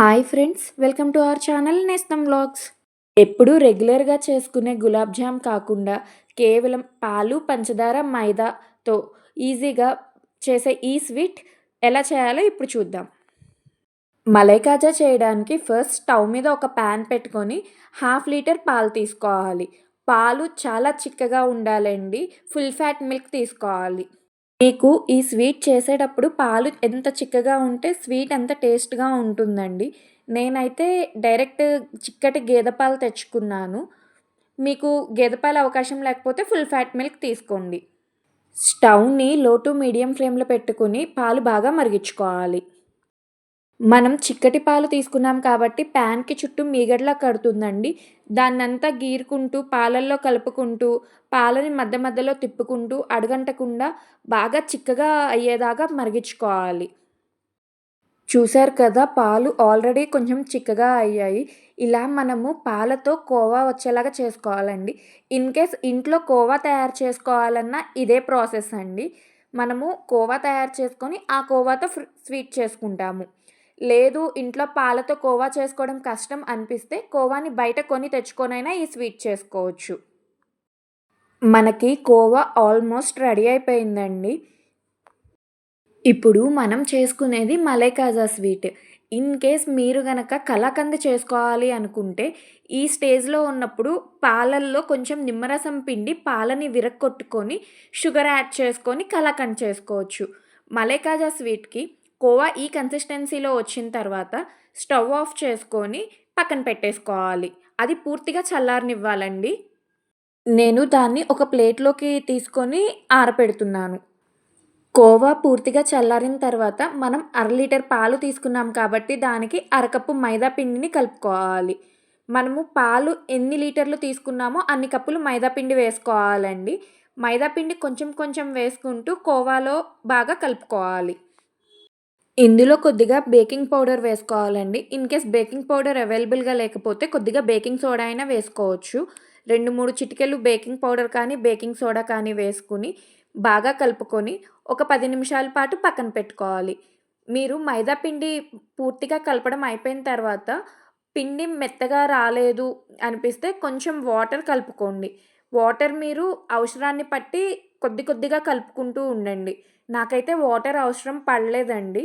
Hi friends welcome to our channel Nestham vlogs. ఎప్పుడు రెగ్యులర్గా చేసుకునే గులాబ్ జామ్ కాకుండా కేవలం పాలు పంచదార మైదాతో ఈజీగా చేసే ఈ స్వీట్ ఎలా చేయాలో ఇప్పుడు చూద్దాం. మలై కాజా చేయడానికి ఫస్ట్ స్టవ్ మీద ఒక ప్యాన్ పెట్టుకొని హాఫ్ లీటర్ పాలు తీసుకోవాలి. పాలు చాలా చిక్కగా ఉండాలండి ఫుల్ ఫ్యాట్ మిల్క్ తీసుకోవాలి. మీకు ఈ స్వీట్ చేసేటప్పుడు పాలు ఎంత చిక్కగా ఉంటే స్వీట్ అంత టేస్ట్‌గా ఉంటుందండి. నేనైతే డైరెక్ట్ చిక్కటి గేదె పాలు తెచ్చుకున్నాను. మీకు గేదె పాలు అవకాశం లేకపోతే ఫుల్ ఫ్యాట్ మిల్క్ తీసుకోండి. స్టవ్‌ని లో టు మీడియం ఫ్లేమ్‌లో పెట్టుకుని పాలు బాగా మరిగించుకోవాలి. మనం చిక్కటి పాలు తీసుకున్నాం కాబట్టి ప్యాన్‌కి చుట్టూ మీగడలా కడుతుందండి. దాన్నంతా గీరుకుంటూ, పాలల్లో కలుపుకుంటూ, పాలని మధ్య మధ్యలో తిప్పుకుంటూ, అడగంటకుండా బాగా చిక్కగా అయ్యేదాకా మరిగించుకోవాలి. చూశారు కదా! పాలు ఆల్రెడీ కొంచెం చిక్కగా అయ్యాయి. ఇలా మనము పాలతో కోవా వచ్చేలాగా చేసుకోవాలండి. ఇన్ కేస్ ఇంట్లో కోవా తయారు చేసుకోవాలన్నా ఇదే ప్రాసెస్ అండి. మనము కోవా తయారు చేసుకొని, ఆ కోవాతో స్వీట్ చేసుకుంటాము. లేదు ఇంట్లో పాలతో కోవా చేసుకోవడం కష్టం అనిపిస్తే కోవాని బయట కొని తెచ్చుకొనైనా ఈ స్వీట్ చేసుకోవచ్చు. మనకి కోవా ఆల్మోస్ట్ రెడీ అయిపోయిందండి. ఇప్పుడు మనం చేసుకునేది malai kaja sweet. In case మీరు గనక కలాకండ్ చేసుకోవాలి అనుకుంటే ఈ స్టేజ్‌లో ఉన్నప్పుడు పాలల్లో కొంచెం నిమ్మరసం పిండి పాలని విరక్కొట్టుకొని షుగర్ యాడ్ చేసుకొని కలాకండ్ చేసుకోవచ్చు. మలైకాజా స్వీట్‌కి కోవా ఈ కన్సిస్టెన్సీలో వచ్చిన తర్వాత స్టవ్ ఆఫ్ చేసుకొని పక్కన పెట్టేసుకోవాలి. అది పూర్తిగా చల్లారనివ్వాలండి. నేను దాన్ని ఒక ప్లేట్‌లోకి తీసుకొని ఆరపెడుతున్నాను. కోవా పూర్తిగా చల్లారిన తర్వాత మనం అర లీటర్ పాలు తీసుకున్నాం కాబట్టి దానికి అరకప్పు మైదా పిండిని కలుపుకోవాలి. మనము పాలు ఎన్ని లీటర్లు తీసుకున్నామో అన్ని కప్పులు మైదా పిండి వేసుకోవాలండి. మైదా పిండి కొంచెం కొంచెం వేసుకుంటూ కోవాలో బాగా కలుపుకోవాలి. ఇందులో కొద్దిగా బేకింగ్ పౌడర్ వేసుకోవాలండి. ఇన్‌కేస్ బేకింగ్ పౌడర్ అవైలబుల్‌గా లేకపోతే కొద్దిగా బేకింగ్ సోడా అయినా వేసుకోవచ్చు. 2, 3 చిటికెలు బేకింగ్ పౌడర్ కానీ, బేకింగ్ సోడా కానీ వేసుకొని బాగా కలుపుకొని ఒక పది నిమిషాల పాటు పక్కన పెట్టుకోవాలి. మీరు మైదా పిండి పూర్తిగా కలపడం అయిపోయిన తర్వాత పిండి మెత్తగా రాలేదు అనిపిస్తే కొంచెం వాటర్ కలుపుకోండి. వాటర్ మీరు అవసరాన్ని బట్టి కొద్ది కొద్దిగా కలుపుకుంటూ ఉండండి. నాకైతే వాటర్ అవసరం పడలేదండి.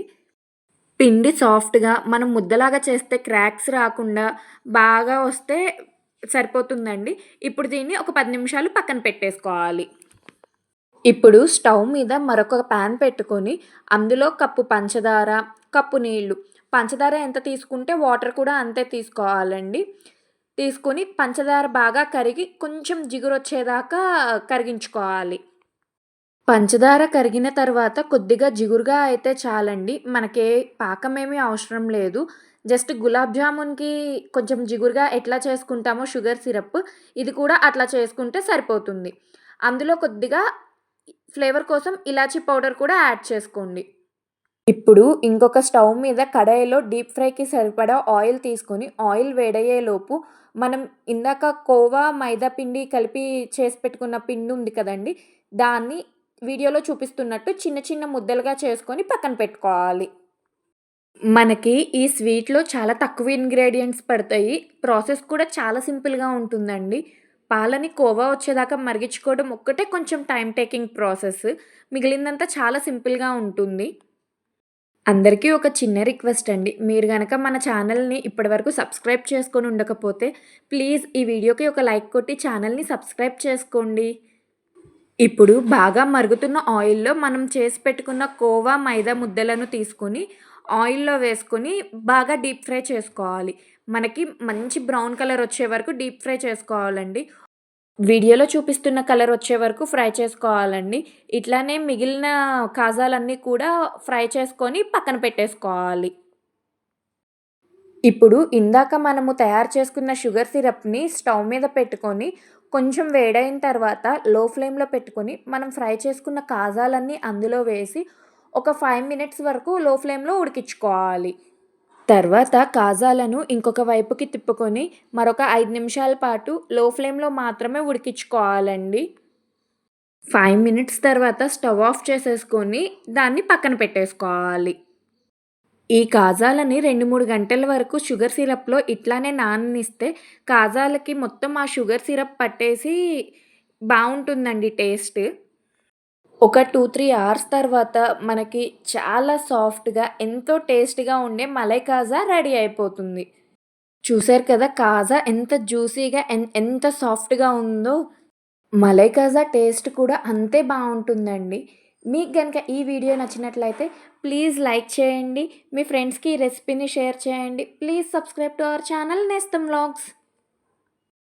పిండి సాఫ్ట్‌గా మనం ముద్దలాగా చేస్తే క్రాక్స్ రాకుండా బాగా వస్తే సరిపోతుందండి. ఇప్పుడు దీన్ని ఒక పది నిమిషాలు పక్కన పెట్టేసుకోవాలి. ఇప్పుడు స్టవ్ మీద మరొక ప్యాన్ పెట్టుకొని అందులో కప్పు పంచదార, కప్పు నీళ్ళు పంచదార ఎంత తీసుకుంటే వాటర్ కూడా అంతే తీసుకోవాలండి. తీసుకొని పంచదార బాగా కరిగి కొంచెం జిగురొచ్చేదాకా కరిగించుకోవాలి. పంచదార కరిగిన తర్వాత కొద్దిగా జిగురుగా అయితే చాలండి. మనకే పాకమేమీ అవసరం లేదు. జస్ట్ గులాబ్ జామున్‌కి కొంచెం జిగురుగా ఎట్లా చేసుకుంటామో షుగర్ సిరప్ ఇది కూడా అట్లా చేసుకుంటే సరిపోతుంది. అందులో కొద్దిగా ఫ్లేవర్ కోసం ఇలాచీ పౌడర్ కూడా యాడ్ చేసుకోండి. ఇప్పుడు ఇంకొక స్టవ్ మీద కడాయిలో డీప్ ఫ్రైకి సరిపడా ఆయిల్ తీసుకొని ఆయిల్ వేడయ్యేలోపు మనం ఇందాక కోవా, మైదా పిండి కలిపి చేసి పెట్టుకున్న పిండి ఉంది కదండీ! దాన్ని వీడియోలో చూపిస్తున్నట్టు చిన్న చిన్న ముద్దలుగా చేసుకొని పక్కన పెట్టుకోవాలి. మనకి ఈ స్వీట్‌లో చాలా తక్కువ ఇంగ్రీడియంట్స్ పడతాయి. ప్రాసెస్ కూడా చాలా సింపుల్‌గా ఉంటుందండి. పాలని కోవా వచ్చేదాకా మరిగించుకోవడం ఒక్కటే కొంచెం టైం టేకింగ్ ప్రాసెస్. మిగిలిందంతా చాలా సింపుల్‌గా ఉంటుంది. అందరికీ ఒక చిన్న రిక్వెస్ట్ అండి. మీరు గనక మన ఛానల్‌ని ఇప్పటివరకు సబ్స్క్రైబ్ చేసుకొని ఉండకపోతే ప్లీజ్ ఈ వీడియోకి ఒక లైక్ కొట్టి ఛానల్‌ని సబ్స్క్రైబ్ చేసుకోండి. ఇప్పుడు బాగా మరుగుతున్న ఆయిల్‌లో మనం చేసి పెట్టుకున్న కోవా, మైదా ముద్దలను తీసుకొని ఆయిల్‌లో వేసుకొని బాగా డీప్ ఫ్రై చేసుకోవాలి. మనకి మంచి బ్రౌన్ కలర్ వచ్చే వరకు డీప్ ఫ్రై చేసుకోవాలండి. వీడియోలో చూపిస్తున్న కలర్ వచ్చే వరకు ఫ్రై చేసుకోవాలండి. ఇట్లానే మిగిలిన కాజాలన్నీ కూడా ఫ్రై చేసుకొని పక్కన పెట్టేసుకోవాలి. ఇప్పుడు ఇందాక మనము తయారు చేసుకున్న షుగర్ సిరప్‌ని స్టవ్ మీద పెట్టుకొని కొంచెం వేడైన తర్వాత లో ఫ్లేమ్‌లో పెట్టుకొని మనం ఫ్రై చేసుకున్న కాజాలన్నీ అందులో వేసి ఒక ఫైవ్ మినిట్స్ వరకు లో ఫ్లేమ్‌లో ఉడికించుకోవాలి. తర్వాత కాజాలను ఇంకొక వైపుకి తిప్పుకొని మరొక ఐదు నిమిషాల పాటు లో ఫ్లేమ్‌లో మాత్రమే ఉడికించుకోవాలండి. ఫైవ్ మినిట్స్ తర్వాత స్టవ్ ఆఫ్ చేసేసుకొని దాన్ని పక్కన పెట్టేసుకోవాలి. ఈ కాజాలని 2, 3 గంటల వరకు షుగర్ సిరప్‌లో ఇట్లానే నాననిస్తే కాజాలకి మొత్తం ఆ షుగర్ సిరప్ పట్టేసి బాగుంటుందండి టేస్ట్. ఒక 2, 3 అవర్స్ తర్వాత మనకి చాలా సాఫ్ట్‌గా ఎంతో టేస్ట్గా ఉండే మలై కాజా రెడీ అయిపోతుంది. చూసారు కదా! కాజా ఎంత జ్యూసీగా ఎన్ ఎంత సాఫ్ట్‌గా ఉందో. మలై కాజా టేస్ట్ కూడా అంతే బాగుంటుందండి మీకు కనుక ఈ వీడియో నచ్చినట్లయితే ప్లీజ్ లైక్ చేయండి. మీ ఫ్రెండ్స్‌కి ఈ రెసిపీని షేర్ చేయండి. Please subscribe to our channel Nestham vlogs.